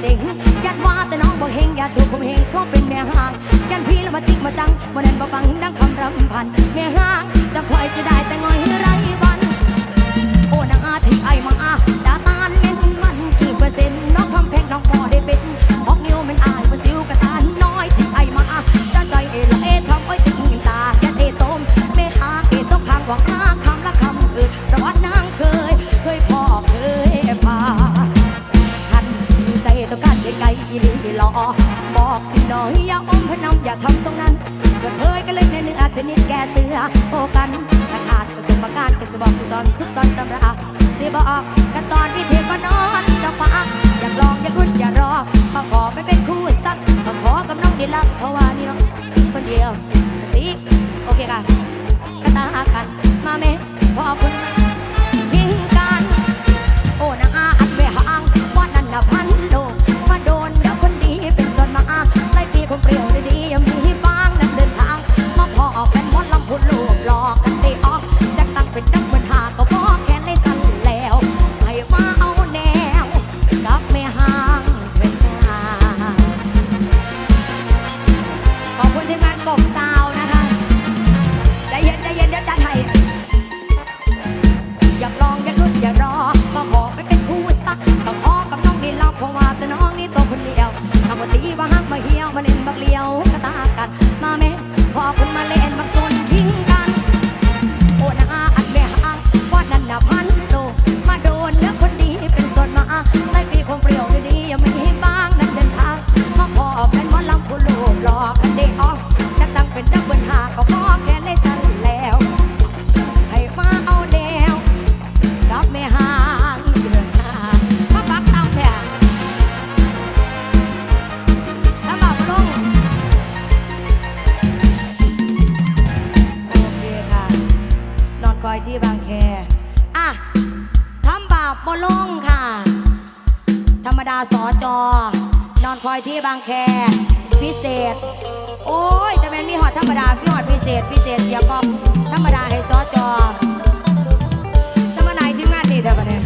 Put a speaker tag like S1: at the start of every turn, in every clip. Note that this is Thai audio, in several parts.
S1: เจ๋งยันว่าแต่น้องบ่เฮงอย่าถูกผมเฮงเพราะเป็นแม่ห่างยันพี่และมาจิกมาจังวันนั้นบ่ฟังดังคำรำพัน ตอนทุกตอนตำราสิบออกกันต กบซาวนะคะใจเย็นใจเย็นเดี๋ยวจะไทยอย่าลองอย่าลุ้นอย่ารอ อยที่บางแค พิเศษ โอ้ยจะเป็นมีหอดธรรมดามีหอดพิเศษ พิเศษเสียกองธรรมดาให้ซอจอสมนายถึงงานนี่เถอะเนี่ย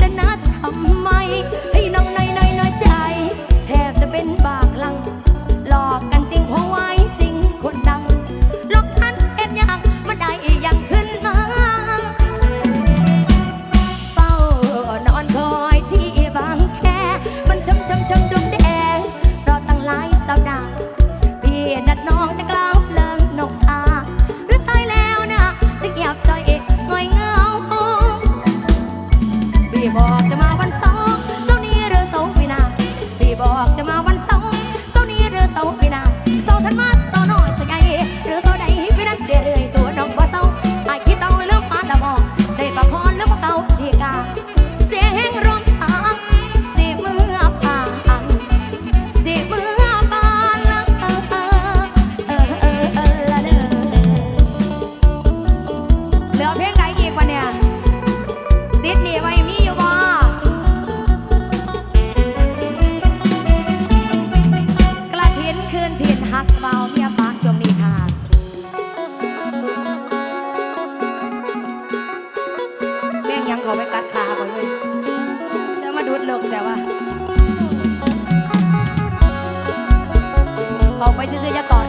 S1: จะนัดทำไมให้น้องน้อยน้อยใจ แทบจะเป็นปากลัง หลอกกันจริงหัวไว mas isso ele é.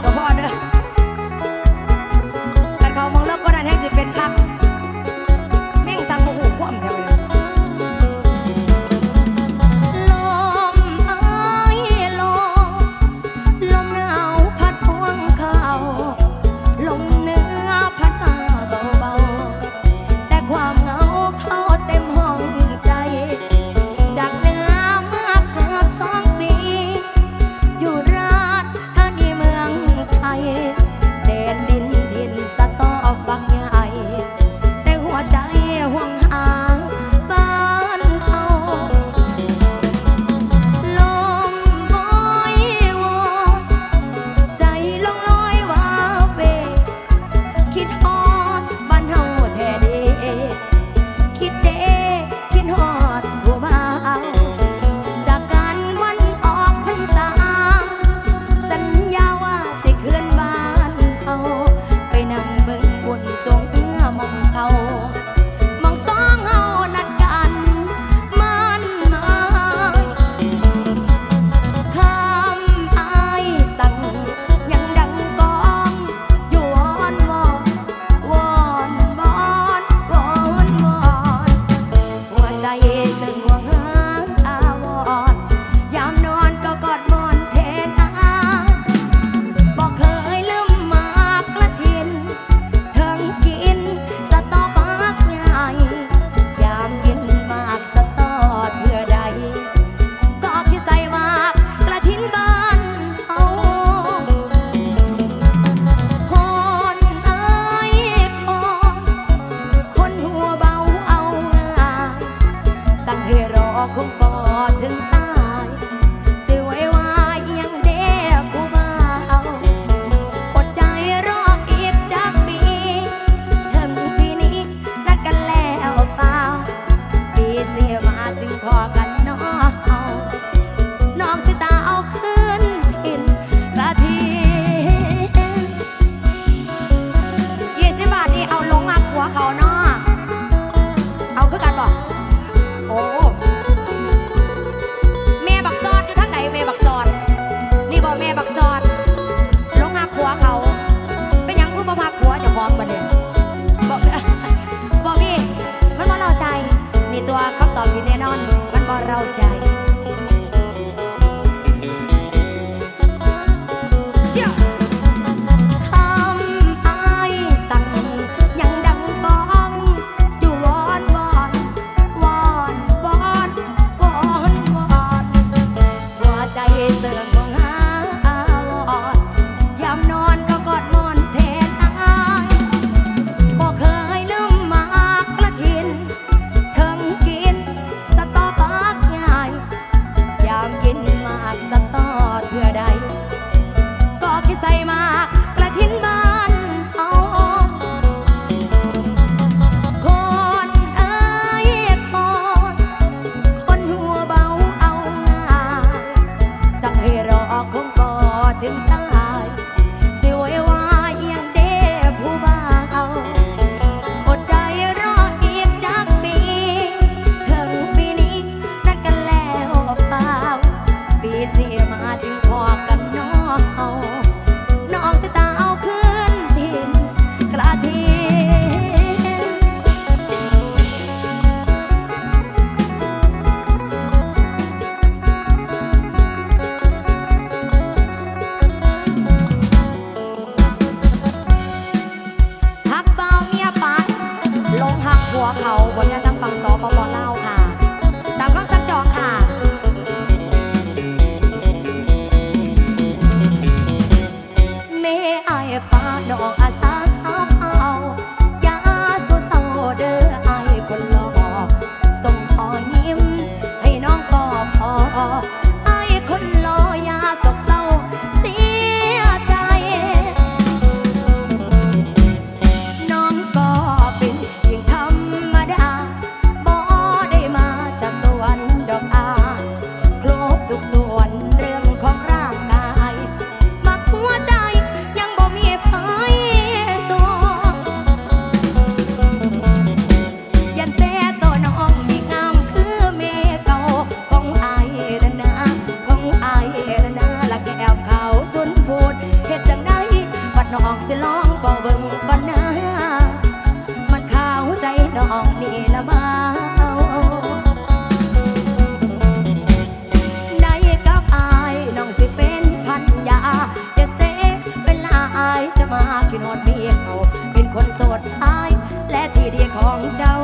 S1: พี่นอนเมียเขาเป็นคนโสดท้าย และที่เดียของเจ้า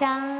S1: เสีย